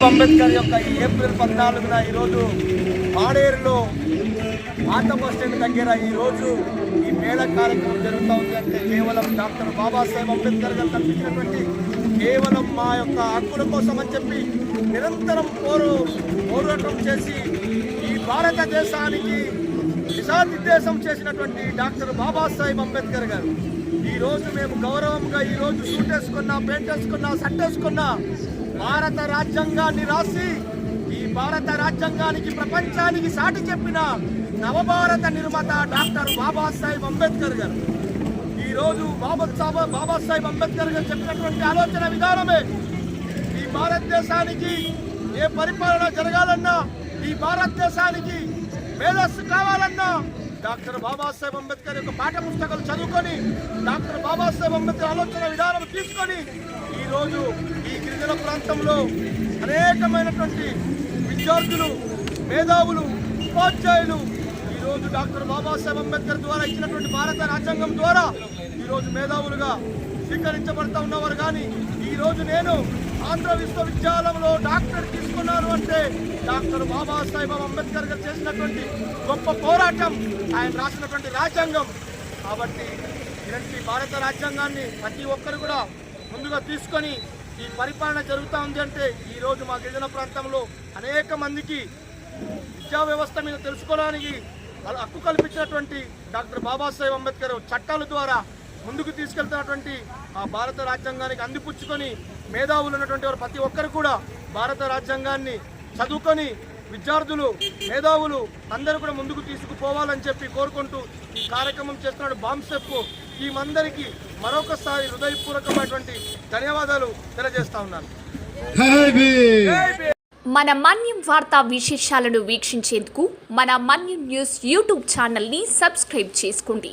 అంబేద్కర్ యొక్క ఈ ఏప్రిల్ పద్నాలుగున ఈరోజు పాడేరులో ఆట బస్ స్టాండ్ దగ్గర ఈరోజు ఈ మేళ కార్యక్రమం జరుగుతూ ఉంది. అంటే కేవలం డాక్టర్ బాబాసాహెబ్ అంబేద్కర్ గారు కల్పించినటువంటి కేవలం మా యొక్క హక్కుల కోసం అని చెప్పి నిరంతరం పోరు పోరాటం చేసి ఈ భారతదేశానికి దిశానిర్దేశం చేసినటువంటి డాక్టర్ బాబాసాహెబ్ అంబేద్కర్ గారు. ఈరోజు మేము గౌరవంగా ఈరోజు సూట్ వేసుకున్నా పెయింట్ వేసుకున్నా షర్ట్ వేసుకున్నా భారత రాజ్యాంగాన్ని రాసి ఈ భారత రాజ్యాంగానికి ప్రపంచానికి సాటి చెప్పిన నవభారత నిర్మాత డాక్టర్ బాబాసాహెబ్ అంబేద్కర్ గారు. ఈరోజు రోజు బాబా సాహెబ్ బాబాసాహెబ్ అంబేద్కర్ గారు చెప్పినటువంటి ఆలోచన విధానమే. ఈ భారతదేశానికి ఏ పరిపాలన జరగాలన్నా ఈ భారతదేశానికి మేధస్సు కావాలన్నా డాక్టర్ బాబాసాహెబ్ అంబేద్కర్ యొక్క పాఠ్య పుస్తకాలు చదువుకొని డాక్టర్ బాబాసాహెబ్ అంబేద్కర్ ఆలోచన విధానం తీసుకొని ఈరోజు ఈ గిరిజన ప్రాంతంలో అనేకమైనటువంటి విద్యార్థులు మేధావులు ఉపాధ్యాయులు ఈరోజు డాక్టర్ బాబాసాహెబ్ అంబేద్కర్ ద్వారా ఇచ్చినటువంటి భారత రాజ్యాంగం ద్వారా ఈరోజు మేధావులుగా స్వీకరించబడతా ఉన్నవారు. కానీ ఈరోజు నేను ఆంధ్ర విశ్వవిద్యాలయంలో డాక్టర్ తీసుకున్నారు అంటే డాక్టర్ బాబాసాహెబ్ అంబేద్కర్ గారు చేసినటువంటి గొప్ప పోరాటం ఆయన రాసినటువంటి రాజ్యాంగం. కాబట్టి ఇలాంటి భారత రాజ్యాంగాన్ని ప్రతి ఒక్కరు కూడా ముందుగా తీసుకొని ఈ పరిపాలన జరుగుతూ ఉంది అంటే ఈరోజు మా గిరిజన ప్రాంతంలో అనేక మందికి విద్యా వ్యవస్థ మీద తెలుసుకోవడానికి వాళ్ళ హక్కు కల్పించినటువంటి డాక్టర్ బాబాసాహెబ్ అంబేద్కర్ చట్టాల ద్వారా ముందుకు తీసుకెళ్తున్నటువంటి ఆ భారత రాజ్యాంగానికి అందిపుచ్చుకొని మేధావులు ఉన్నటువంటి వారు ప్రతి ఒక్కరు కూడా భారత రాజ్యాంగాన్ని చదువుకొని విద్యార్థులు మేధావులు అందరూ కూడా ముందుకు తీసుకుపోవాలని చెప్పి కోరుకుంటూ ఈ కార్యక్రమం చేస్తున్న బాంసెఫ్ టీం అందరికీ మరొకసారి హృదయపూర్వకమైనటువంటి ధన్యవాదాలు తెలియజేస్తా ఉన్నాను. మన మన్యం వార్తా విశేషాలను వీక్షించేందుకు మన మన్యం న్యూస్ యూట్యూబ్ ఛానల్ని సబ్స్క్రైబ్ చేసుకోండి.